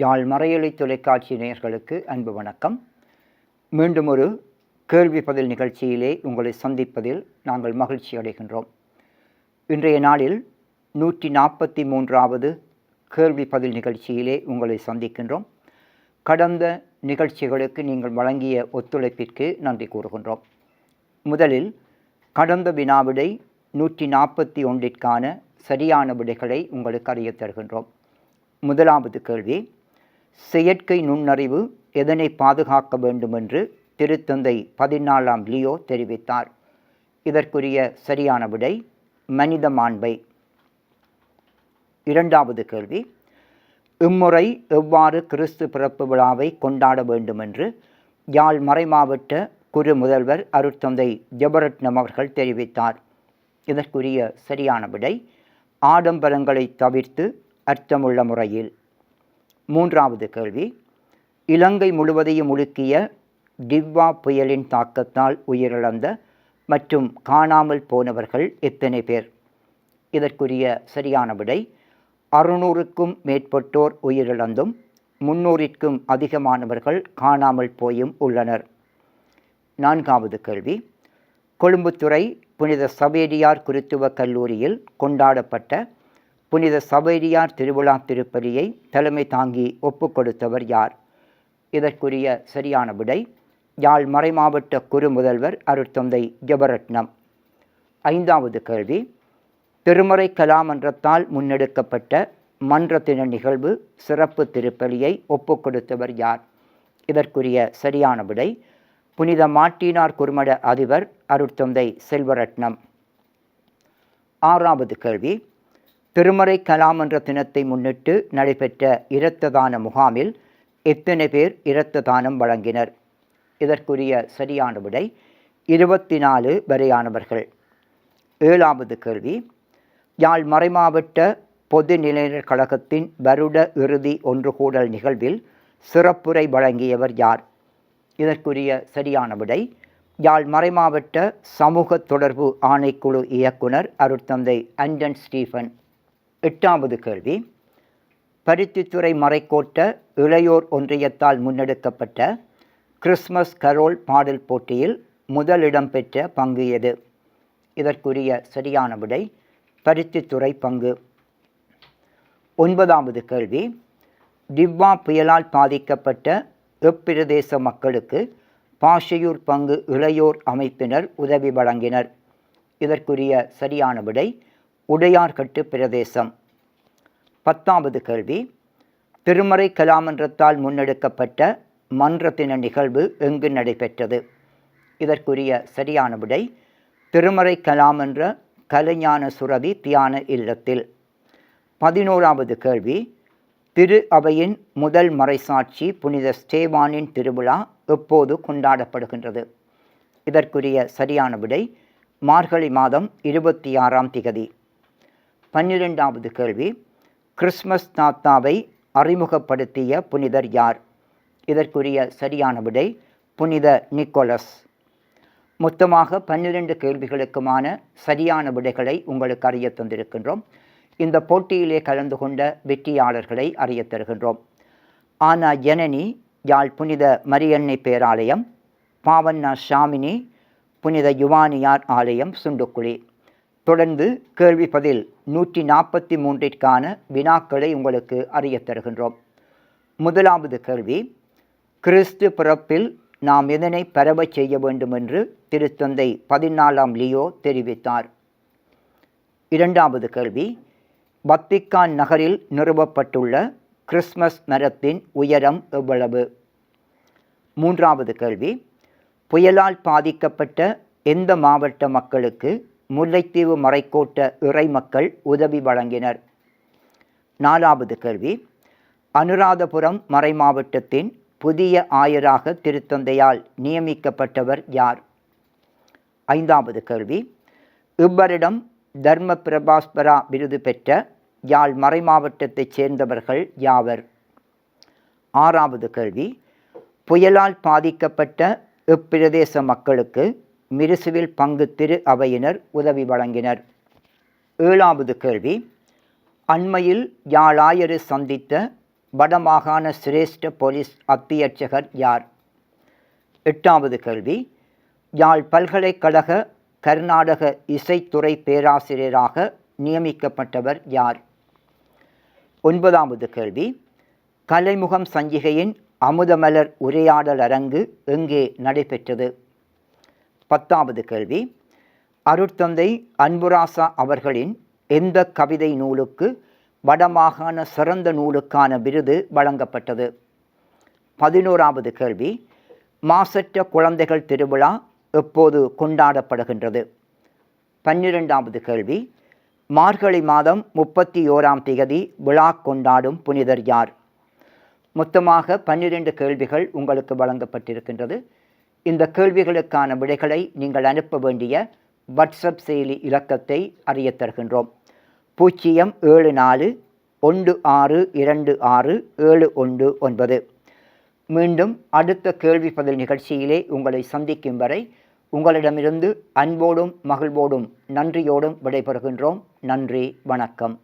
யாழ் மறையொலி தொலைக்காட்சி நேயர்களுக்கு அன்பு வணக்கம். மீண்டும் ஒரு கேள்வி பதில் நிகழ்ச்சியிலே உங்களை சந்திப்பதில் நாங்கள் மகிழ்ச்சி அடைகின்றோம். இன்றைய நாளில் நூற்றி நாற்பத்தி மூன்றாவது கேள்வி பதில் நிகழ்ச்சியிலே உங்களை சந்திக்கின்றோம். கடந்த நிகழ்ச்சிகளுக்கு நீங்கள் வழங்கிய ஒத்துழைப்பிற்கு நன்றி கூறுகின்றோம். முதலில் கடந்த வினாவிடை நூற்றி நாற்பத்தி ஒன்றிற்கான சரியான விடைகளை உங்களுக்கு அறியத் தருகின்றோம். முதலாவது கேள்வி செயற்கை நுண்ணறிவு எதனை பாதுகாக்க வேண்டும் என்று திருத்தந்தை பதினாலாம் லியோ தெரிவித்தார். இதற்குரிய சரியான விடை மனித மாண்பை. இரண்டாவது கேள்வி. இம்முறை எவ்வாறு கிறிஸ்து பிறப்பு விழாவை கொண்டாட வேண்டுமென்று யாழ் மறைமாவட்ட குரு முதல்வர் அருட்தந்தை ஜபரட்னம் அவர்கள் தெரிவித்தார். இதற்குரிய சரியான விடை ஆடம்பரங்களை தவிர்த்து அர்த்தமுள்ள முறையில். மூன்றாவது கேள்வி. இலங்கை முழுவதையும் உலுக்கிய டிவ்வா புயலின் தாக்கத்தால் உயிரிழந்த மற்றும் காணாமல் போனவர்கள் எத்தனை பேர்? இதற்குரிய சரியான விடை அறுநூறுக்கும் மேற்பட்டோர் உயிரிழந்தும் முன்னூறிற்கும் அதிகமானவர்கள் காணாமல் போயும் உள்ளனர். நான்காவது கேள்வி. கொழும்புத்துறை புனித சவேரியார் குருத்துவ கல்லூரியில் கொண்டாடப்பட்ட புனித சவேரியார் திருவிழா திருப்பலியை தலைமை தாங்கி ஒப்புக்கொடுத்தவர் யார்? இதற்குரிய சரியான விடை யாழ் மறைமாவட்ட குரு முதல்வர் அருட்தந்தை ஜபரட்னம். ஐந்தாவது கேள்வி திருமறை கலாமன்றத்தால் முன்னெடுக்கப்பட்ட மன்றத்தின நிகழ்வு சிறப்பு திருப்பலியை ஒப்புக்கொடுத்தவர் யார்? இதற்குரிய சரியான விடை புனித மாட்டினார் குருமட அதிபர் அருட்தந்தை செல்வரட்னம். ஆறாவது கேள்வி திருமறை கலாமன்ற தினத்தை முன்னிட்டு நடைபெற்ற இரத்த தான முகாமில் எத்தனை பேர் இரத்த தானம் வழங்கினர்? இதற்குரிய சரியான விடை இருபத்தி நாலு வரையானவர்கள். ஏழாவது கேள்வி. யாழ் மறைமாவட்ட பொது நிலையர் கழகத்தின் வருட இறுதி ஒன்றுகூடல் நிகழ்வில் சிறப்புரை வழங்கியவர் யார்? இதற்குரிய சரியான விடை யாழ் மறைமாவட்ட சமூக தொடர்பு ஆணைக்குழு இயக்குனர் அருட்தந்தை அண்டன் ஸ்டீஃபன் எட்டாவது கேள்வி. பருத்தித்துறை மறைக்கோட்ட இளையோர் ஒன்றியத்தால் முன்னெடுக்கப்பட்ட கிறிஸ்மஸ் கரோல் பாடல் போட்டியில் முதலிடம் பெற்ற பங்கு எது? இதற்குரிய சரியான விடை பருத்தித்துறை பங்கு. ஒன்பதாவது கேள்வி. டிவ்வா புயலால் பாதிக்கப்பட்ட எப்பிரதேச மக்களுக்கு பாஷையூர் பங்கு இளையோர் அமைப்பினர் உதவி வழங்கினர். இதற்குரிய சரியான விடை உடையார்கட்டு பிரதேசம். பத்தாவது கேள்வி. திருமறை கலாமன்றத்தால் முன்னெடுக்கப்பட்ட மன்றத்தின நிகழ்வு எங்கு நடைபெற்றது? இதற்குரிய சரியான விடை திருமறை கலாமன்ற கலைஞான சுரதி தியான இல்லத்தில். பதினோராவது கேள்வி. திரு அவையின் முதல் மறைசாட்சி புனித ஸ்டேவானின் திருவிழா எப்போது கொண்டாடப்படுகின்றது? இதற்குரிய சரியான விடை மார்கழி மாதம் இருபத்தி ஆறாம் திகதி. பன்னிரெண்டாவது கேள்வி கிறிஸ்மஸ் தாத்தாவை அறிமுகப்படுத்திய புனிதர் யார்? இதற்குரிய சரியான விடை புனித நிக்கோலஸ். மொத்தமாக பன்னிரண்டு கேள்விகளுக்குமான சரியான விடைகளை உங்களுக்கு அறிய தந்திருக்கின்றோம். இந்த போட்டியிலே கலந்து கொண்ட வெற்றியாளர்களை அறிய தருகின்றோம். ஆனா ஜனனி யாழ் புனித மரியன்னை பேராலயம் பாவண்ணா ஷாமினி புனித யுவானியார் ஆலயம் சுண்டுக்குழி. தொடர்ந்து கேள்வி பதில் நூற்றி நாற்பத்தி மூன்றிற்கான வினாக்களை உங்களுக்கு அறிய தருகின்றோம். முதலாவது கேள்வி கிறிஸ்து பிறப்பில் நாம் எதனை பரவச் செய்ய வேண்டும் என்று திருத்தந்தை பதினாலாம் லியோ தெரிவித்தார். இரண்டாவது கேள்வி வத்திக்கான் நகரில் நிறுவப்பட்டுள்ள கிறிஸ்மஸ் மரத்தின் உயரம் எவ்வளவு? மூன்றாவது கேள்வி புயலால் பாதிக்கப்பட்ட எந்த மாவட்ட மக்களுக்கு முல்லைத்தீவு மறைக்கோட்ட இறைமக்கள் உதவி வழங்கினர். நாலாவது கேள்வி. அனுராதபுரம் மறைமாவட்டத்தின் புதிய ஆயராக திருத்தந்தையால் நியமிக்கப்பட்டவர் யார்? ஐந்தாவது கேள்வி. இவ்வரிடம் தர்ம பிரபாஸ்பரா விருது பெற்ற யாழ் மறைமாவட்டத்தைச் சேர்ந்தவர்கள் யாவர்? ஆறாவது கேள்வி. புயலால் பாதிக்கப்பட்ட இப்பிரதேச மக்களுக்கு மிருசுவில் பங்கு திரு அவையினர் உதவி வழங்கினர். ஏழாவது கேள்வி. அண்மையில் யாழாயரு சந்தித்த வடமாகாண சிரேஷ்ட போலீஸ் அத்தியட்சகர் யார்? எட்டாவது கேள்வி. யாழ் பல்கலைக்கழக கர்நாடக இசைத்துறை பேராசிரியராக நியமிக்கப்பட்டவர் யார்? ஒன்பதாவது கேள்வி. கலைமுகம் சஞ்சிகையின் அமுதமலர் உரையாடல் அரங்கு எங்கே நடைபெற்றது? பத்தாவது கேள்வி. அருட்தந்தை அன்புராசா அவர்களின் எந்த கவிதை நூலுக்கு வடமாகாண சிறந்த நூலுக்கான விருது வழங்கப்பட்டது? பதினோராவது கேள்வி. மாசற்ற குழந்தைகள் திருவிழா எப்போது கொண்டாடப்படுகின்றது? பன்னிரெண்டாவது கேள்வி. மார்கழி மாதம் முப்பத்தி ஓராம் திகதி விழா கொண்டாடும் புனிதர் யார்? மொத்தமாக பன்னிரண்டு கேள்விகள் உங்களுக்கு வழங்கப்பட்டிருக்கின்றது. இந்த கேள்விகளுக்கான விடைகளை நீங்கள் அனுப்ப வேண்டிய வாட்ஸ்அப் செயலி இலக்கத்தை அறிய தருகின்றோம். பூஜ்ஜியம் ஏழு நாலு ஒன்று ஆறு இரண்டு ஆறு ஏழு ஒன்று ஒன்பது. மீண்டும் அடுத்த கேள்வி பதில் நிகழ்ச்சியிலே உங்களை சந்திக்கும் வரை உங்களிடமிருந்து அன்போடும் மகிழ்வோடும் நன்றியோடும் விடைபெறுகின்றோம். நன்றி வணக்கம்.